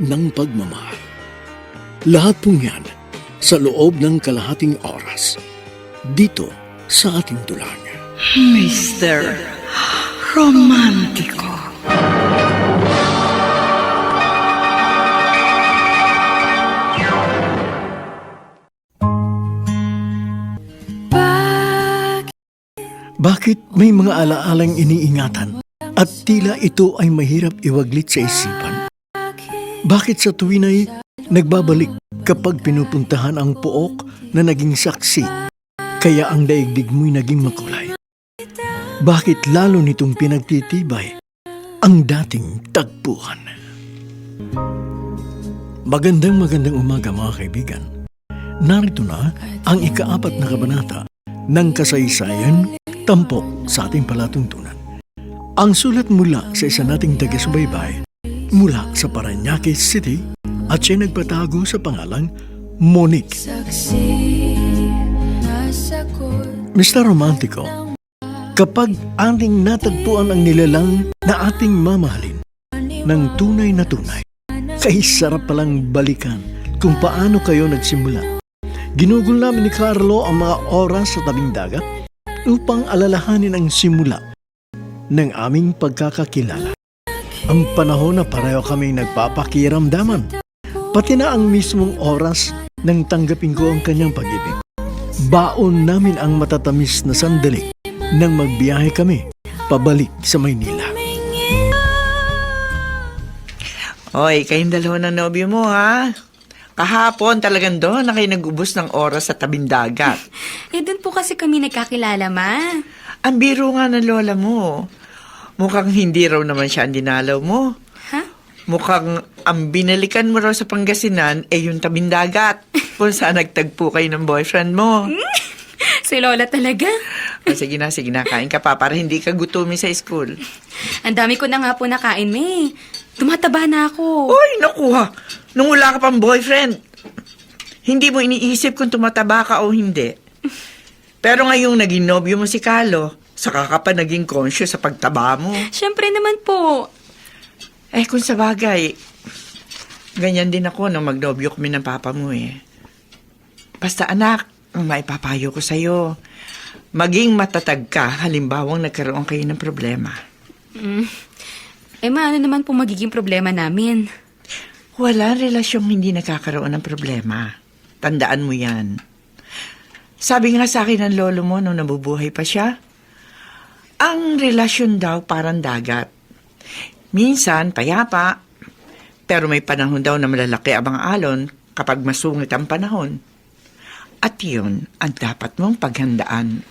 ng pagmamahal. Lahat pong yan sa loob ng kalahating oras dito sa ating dulang. Mr. Romantico. Bakit may mga alaalang iniingatan at tila ito ay mahirap iwaglit sa isipan? Bakit sa tuwin ay nagbabalik kapag pinupuntahan ang pook na naging saksi kaya ang daigdig mo'y naging makulay? Bakit lalo nitong pinagtitibay ang dating tagpuan? Magandang magandang umaga mga kaibigan. Narito na ang ikaapat na kabanata ng kasaysayan tampok sa ating palatuntunan. Ang sulat mula sa isa nating taga-subaybay mula sa Paranaque City at siya nagpatago sa pangalang Monique. Mr. Romantico, kapag ating natagpuan ang nilalang na ating mamahalin ng tunay na tunay, kay sarap palang balikan kung paano kayo nagsimula. Ginugol namin ni Carlo ang mga oras sa tabing dagat upang alalahanin ang simula ng aming pagkakakilala. Ang panahon na pareho kami nagpapakiramdaman, pati na ang mismong oras nang tanggapin ko ang kanyang pag-ibig. Baon namin ang matatamis na sandali nang magbiyahe kami pabalik sa Maynila. Oy, kayong dalawa ng nobyo mo, ha? Kahapon talagang doon na kayo nag-ubos ng oras sa tabing dagat. Eh, doon po kasi kami nagkakilala, ma. Ang biro nga ng lola mo. Mukhang hindi raw naman siya ang dinalaw mo. Ha? Mukhang ang binalikan mo raw sa Pangasinan ay yung tabing dagat. Kung saan nagtagpo kayo ng boyfriend mo. Si Lola talaga. O, sige na, sige na. Kain ka pa para hindi ka gutumin sa school. Ang dami ko na nga po nakain, me. Tumataba na ako. Uy, nakuha. Nung wala ka pang boyfriend. Hindi mo iniisip kung tumataba ka o hindi. Pero ngayong naging nobyo mo si Carlo, saka ka pa naging conscious sa pagtaba mo. Siyempre naman po. Eh, kung sa bagay, ganyan din ako nung magnobyo kami ng papa mo eh. Basta anak, ang maipapayo ko sa'yo, maging matatag ka halimbawang nagkaroon kayo ng problema. Eh, ma, ano naman po magiging problema namin? Wala relasyong hindi nakakaroon ng problema. Tandaan mo yan. Sabi nga sa akin ng lolo mo nung nabubuhay pa siya, ang relasyon daw parang dagat. Minsan, payapa, pero may panahon daw na malalaki ang mga alon kapag masungit ang panahon. At yun ang dapat mong paghandaan.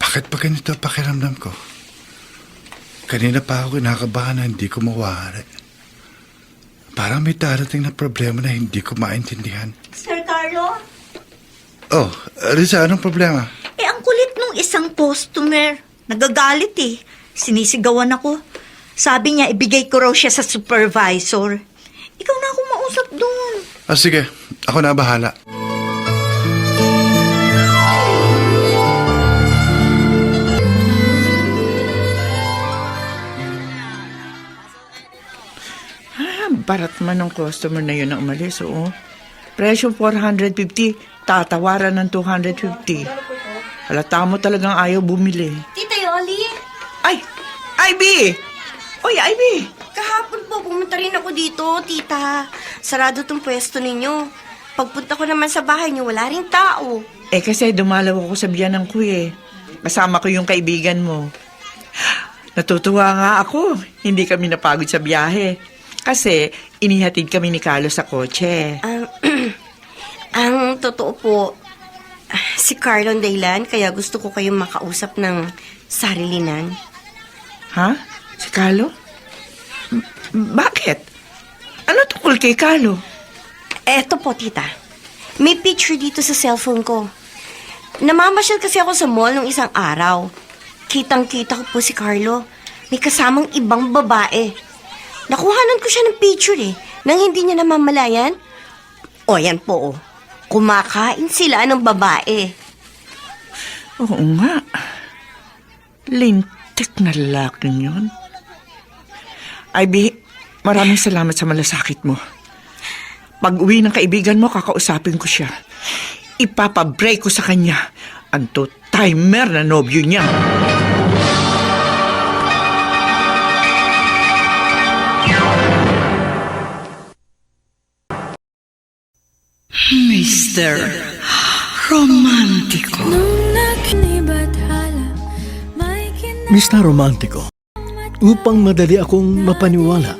Bakit pa ganito pakiramdam ko? Kanina pa ako kinakabahan na hindi ko mawari. Parang may darating na problema na hindi ko maintindihan. Sir Carlo, Oh, Risa, anong problema? eh ang kulit nung isang customer. Nagagalit eh. Sinisigawan ako. Sabi niya, ibigay ko raw siya sa supervisor. Ikaw na ako mausap doon. Ah, sige. Ako na bahala. Barat man ng customer na yun na umalis, oo. Presyo 450, tatawaran ng 250. Halata mo talagang ayaw bumili. Tita Yoli, Ay! Ivy! Oy, Ivy! kahapon po pumunta rin ako dito, tita. Sarado tong pwesto ninyo. Pagpunta ko naman sa bahay niyo, wala ring tao. Eh kasi dumalaw ako sa biyanan ko eh. Kasama ko yung kaibigan mo. Natutuwa nga ako. Hindi kami napagod sa biyahe. Kasi inihatid kami ni Carlos sa kotse. Ang, ang totoo po, si Carlon Daylan, kaya gusto ko kayong makausap ng sarilinan. Ha? Si Carlo? M- bakit? Ano tungkol kay Carlo? Eto po, tita. May picture dito sa cellphone ko. Namamasyal kasi ako sa mall nung isang araw. Kitang-kita ko po si Carlo. May kasamang ibang babae. Nakuhanan ko siya ng picture eh, nang hindi niya namamalayan. O, yan po oh. Kumakain sila ng babae. Oo nga. Lintik na lalaking yun. Ivy, maraming salamat sa malasakit mo. Pag uwi ng kaibigan mo, kakausapin ko siya. Ipapabreak ko sa kanya ang timer na nobyo niya. Mr. Romantico. Mr. Romantico, upang madali akong mapaniwala,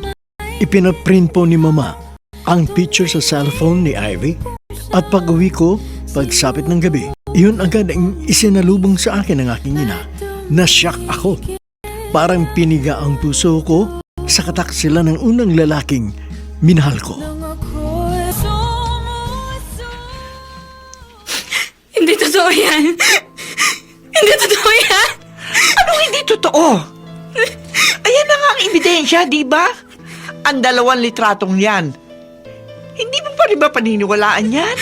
ipinaprint po ni Mama ang picture sa cellphone ni Ivy at pag-uwi ko, pagsapit ng gabi, iyon agad ang isinalubong sa akin ng aking ina. Nasyak ako. Parang piniga ang puso ko sa kataksila ng unang lalaking minahal ko. Totoo yan. Hindi totoo yan. Anong hindi totoo? Ayan na nga ang ebidensya, di ba? Ang dalawang litratong yan. Hindi mo pa rin ba paniniwalaan yan?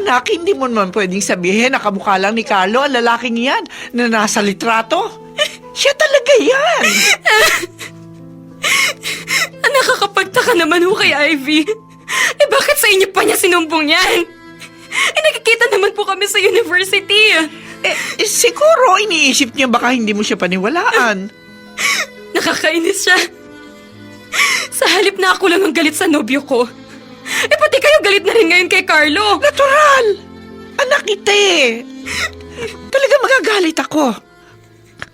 Anak, hindi mo naman pwedeng sabihin na kamukha lang ni Carlo ang lalaking yan na nasa litrato. Siya talaga yan. Nakakapagtaka naman ho kay Ivy. Eh bakit sa inyo pa niya sinumbong yan? Nakikita naman po kami sa university. Eh, eh, siguro iniisip niya baka hindi mo siya paniwalaan. Nakakainis siya. Sa halip na ako lang ang galit sa nobyo ko. Eh pati kayo galit na rin ngayon kay Carlo. Natural! Anak kita eh. Talaga magagalit ako.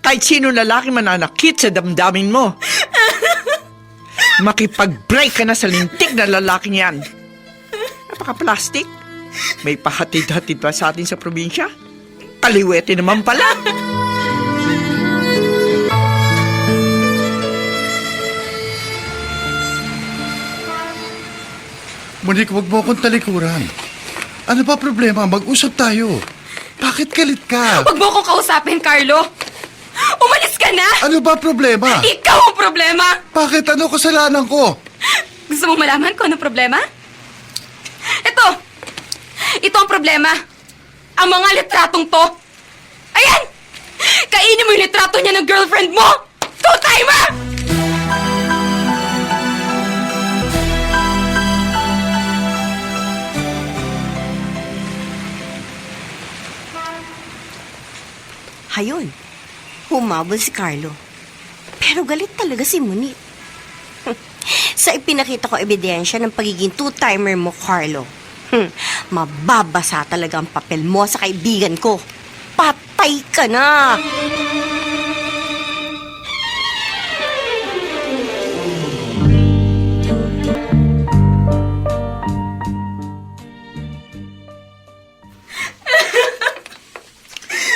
Kahit sino lalaki mananakit sa damdamin mo. Makipag-break ka na sa lintik na lalaking yan. Napaka-plastic. May pahatid-hatid pa sa atin sa probinsya. Kaliwete naman pala. Monique, wag mo akong talikuran. Ano ba problema? Mag-usap tayo. Bakit galit ka? Huwag mo akong kausapin, Carlo. Umalis ka na! Ano ba problema? Ikaw ang problema! Bakit ano kasalanan ko? Gusto mo malaman kung ano problema? Ito! Ang problema. Ang mga litratong to. Ayan! Kainin mo yung litrato niya ng girlfriend mo! Two-timer! Hayon, humabol si Carlo. Pero galit talaga si Monique. Sa ipinakita ko ebidensya ng pagiging two-timer mo, Carlo. Hmm, mababasa talaga ang papel mo sa kaibigan ko. Patay ka na!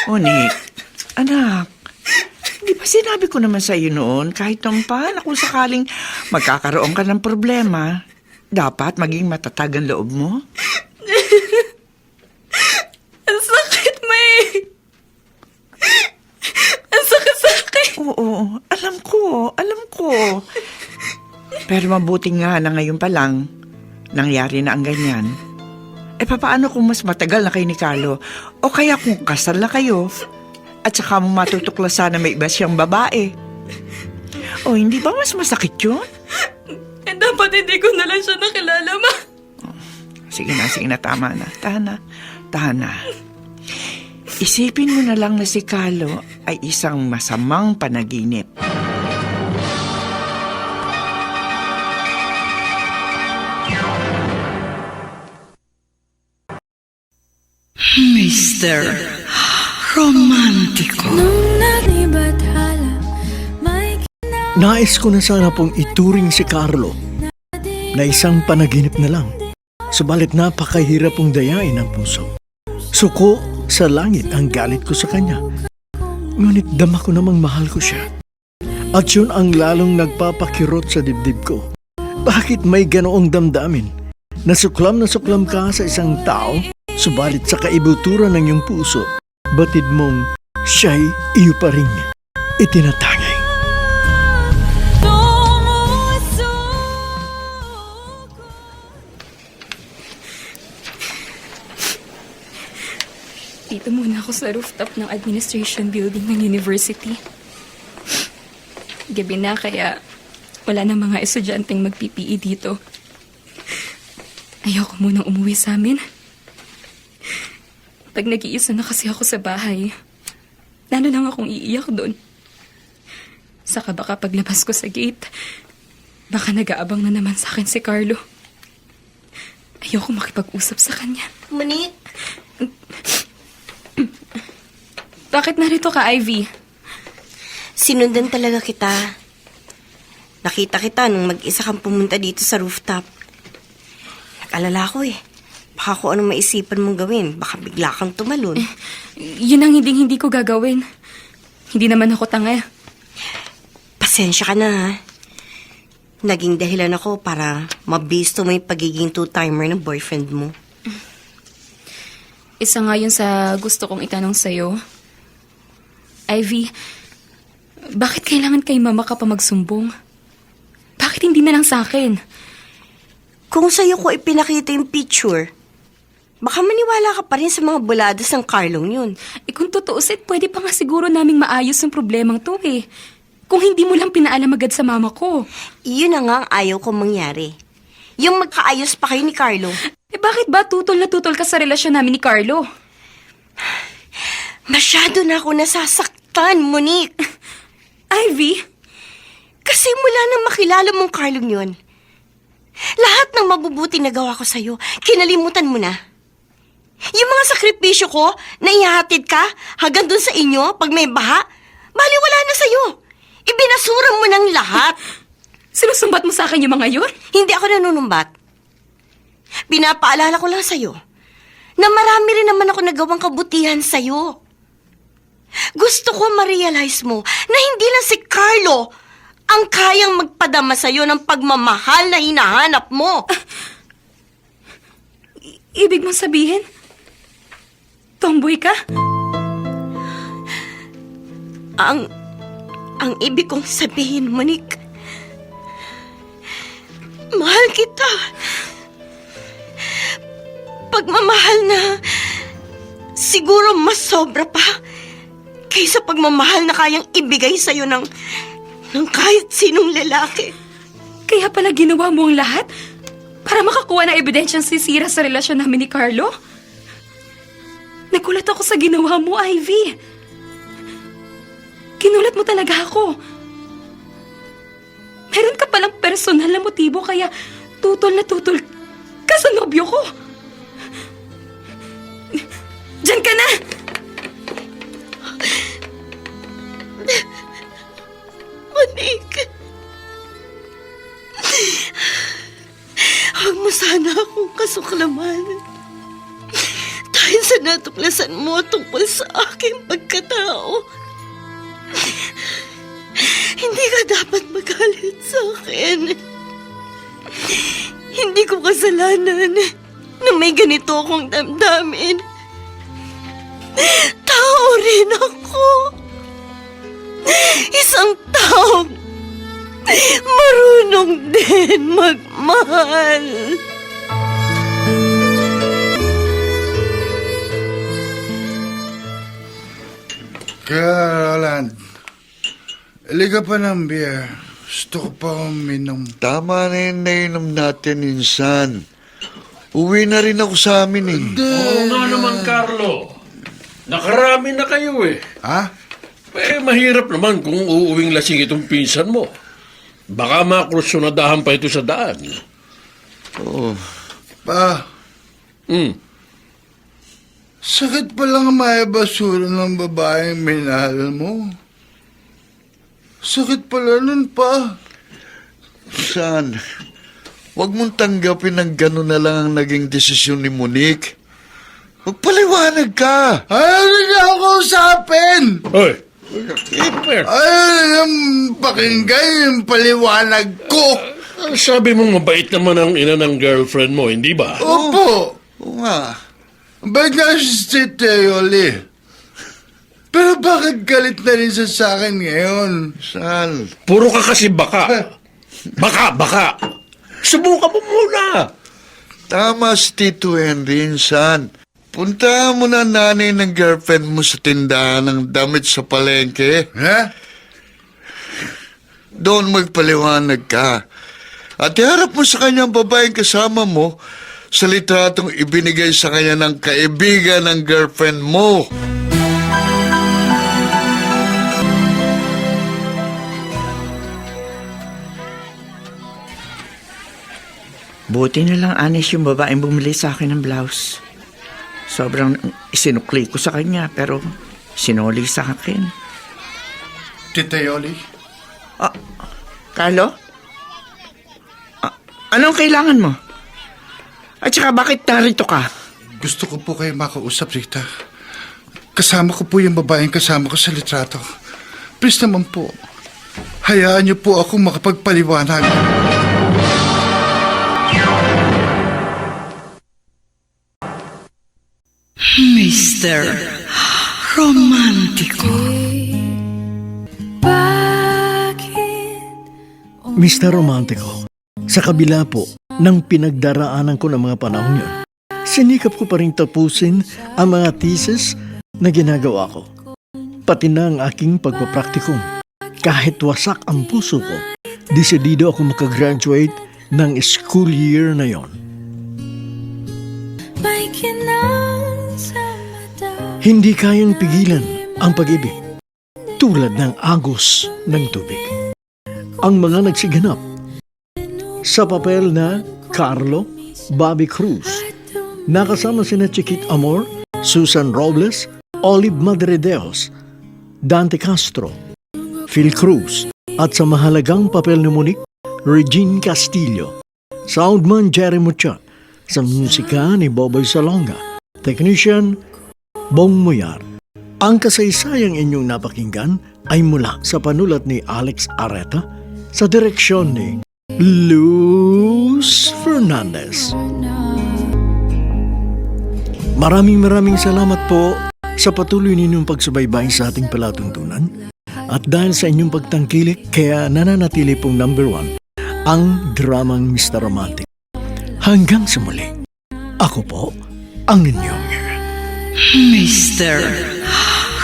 Monique, anak, di ba sinabi ko naman sa iyo noon, kahit naman na kung sakaling magkakaroon ka ng problema, dapat maging matatag ang loob mo? Ang sakit, May! Ang sakit-sakit! Oo, alam ko, alam ko. Pero mabuti nga na ngayon pa lang, nangyari na ang ganyan. Eh, papaano kung mas matagal na kayo ni Carlo? O kaya kung kasal na kayo, at saka mo matutuklasan na may iba siyang babae? O, hindi ba mas masakit yun? Dapat hindi ko na lang siya nakilala, ma. Sige na, sige na, tama na. Tahan na, tahan na. Isipin mo na lang na si Carlo ay isang masamang panaginip. Mr. Romantico. Nais ko na sana pong ituring si Carlo na isang panaginip na lang. Subalit napakahirap pong dayain ang puso. Suko sa langit ang galit ko sa kanya. Ngunit dama ko namang mahal ko siya. At yun ang lalong nagpapakirot sa dibdib ko. Bakit may ganoong damdamin? Nasuklam na suklam ka sa isang tao, subalit sa kaibuturan ng iyong puso, batid mong siya'y iyo pa rin itinatangay. Dito muna ako sa rooftop ng administration building ng university. Gabi na kaya wala na mga estudyanteng mag-PPE dito. Ayoko munang umuwi sa amin. Pag nag-iisa na kasi ako sa bahay, lalo lang akong iiyak doon. Saka baka paglabas ko sa gate, baka nag-aabang na naman sa akin si Carlo. Ayoko makipag-usap sa kanya. Monique, Bakit narito ka, Ivy? sinundan talaga kita. Nakita kita nung mag-isa kang pumunta dito sa rooftop. Nag-alala ko eh. Baka kung anong maisipan mong gawin, baka bigla kang tumalon. Yun ang hindi hindi ko gagawin. Hindi naman ako tanga. Pasensya ka na ha. Naging dahilan ako para mabisto mo yung pagiging two-timer ng boyfriend mo. Isa nga yun sa gusto kong itanong sa'yo. Ivy, bakit kailangan kay mama ka pa magsumbong? Bakit hindi na lang sa akin? Kung sa'yo ko ipinakita yung picture, baka maniwala ka pa rin sa mga buladas ng Carlong yun. Eh kung tutuusin, pwede pa nga siguro naming maayos yung problemang to eh. Kung hindi mo lang pinaalam agad sa mama ko. Iyon na nga ang ayaw kong mangyari. Yung magkaayos pa kayo ni Carlo. Eh bakit ba tutol na tutol ka sa relasyon namin ni Carlo? Masyado na ako nasasaktan, Monique. Ivy, Kasi mula nang makilala mong Carlong yun, lahat ng mabubuti na gawa ko sa'yo, kinalimutan mo na. Yung mga sakripisyo ko, na ihahatid ka hanggang dun sa inyo pag may baha, bali wala na sa'yo. Ibinasura mo ng lahat. sinusumbat mo sa akin yung mga yun? Hindi ako nanunumbat. Pinapaalala ko lang sa'yo na marami rin naman ako nagawang kabutihan sa'yo. Gusto ko ma-realize mo na hindi lang si Carlo ang kayang magpadama sa'yo ng pagmamahal na hinahanap mo. Ibig mong sabihin, tomboy ka? Ang, ang ibig kong sabihin, Monique, mahal kita. Pagmamahal na siguro mas sobra pa kaysa pagmamahal na kayang ibigay sa'yo ng, ng kahit sinong lalaki. Kaya pala ginawa mo ang lahat para makakuha ng ebidensyang sisira sa relasyon namin ni Carlo? Nagulat ako sa ginawa mo, Ivy. Kinulat mo talaga ako. Meron ka palang personal na motibo kaya tutol na tutol ka sa nobyo ko. Diyan ka na! Natuklasan mo tungkol sa aking pagkatao. Hindi ka dapat magalit sa akin. Hindi ko kasalanan na may ganito akong damdamin. Tao rin ako. Isang taong marunong din magmahal. Kaya, Roland, liga pa ng beer. Gusto ko pa uminom. Tama na yung nainom natin insan. Uwi na rin ako sa amin eh. Oo nga naman, Carlo. Nakarami na kayo eh. Ha? Eh, mahirap naman kung uuwing lasing itong pinsan mo. Baka makrusyon pa ito sa daan. Pa, Hmm. Sakit pa lang may basura ng babaeng minahal mo. Sakit pala nun pa. San, huwag mong tanggapin ng gano'n na lang ang naging desisyon ni Monique. Magpaliwanag ka. Ayaw na ako usapin! Hoy! Ayaw na pakinggan yung paliwanag ko! sabi mo mabait naman ang ina ng girlfriend mo, hindi ba? Opo! Oo nga. Ba't nga si Teoli? Pero bakit galit na rin siya sa akin ngayon? San, Puro ka kasi baka. Baka, baka. Subukan mo muna. tama si Tito Henry, San. Puntahan mo na nanay ng girlfriend mo sa tindahan ng damit sa palengke. Ha? Doon magpaliwanag ka. At iharap mo sa kanyang babaeng kasama mo sa litratong ibinigay sa kanya ng kaibigan ng girlfriend mo. Buti na lang honest yung babaeng bumili sa akin ng blouse. Sobrang isinukli ko sa kanya pero sinuli sa akin. Tita Yoli? Carlo? A- anong kailangan mo? At saka bakit narito ka? Gusto ko po kayo makausap, Rita. Kasama ko po yung babaeng kasama ko sa litrato. Please naman po. Hayaan niyo po akong makapagpaliwanag. Mr. Romantico. Mr. Romantico, sa kabila po ng pinagdaraanan ko ng mga panahon yun, sinikap ko pa rin tapusin ang mga thesis na ginagawa ko. Pati na ang aking pagpapraktikum. Kahit wasak ang puso ko, desidido ako makagraduate ng school year na yon. Hindi kayang pigilan ang pag-ibig tulad ng agos ng tubig. Ang mga nagsiganap sa papel na Carlo Bobby Cruz. Nakasama sina Chiquit Amor, Susan Robles, Olive Madredeos, Dante Castro, Phil Cruz, at sa mahalagang papel ni Monique, Regine Castillo, Soundman Jerry Mucha, sa musika ni Boboy Salonga, Technician Bong Muyar. Ang kasaysayang inyong napakinggan ay mula sa panulat ni Alex Areta sa direksyon ni Luz Fernandez. Maraming maraming salamat po sa patuloy ninyong pagsubaybay sa ating palatuntunan at dahil sa inyong pagtangkilik kaya nananatili pong number one ang dramang Mr. Romantic. Hanggang sa muli, ako po ang inyong Mr.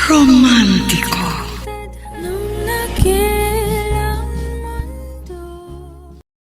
Romantico.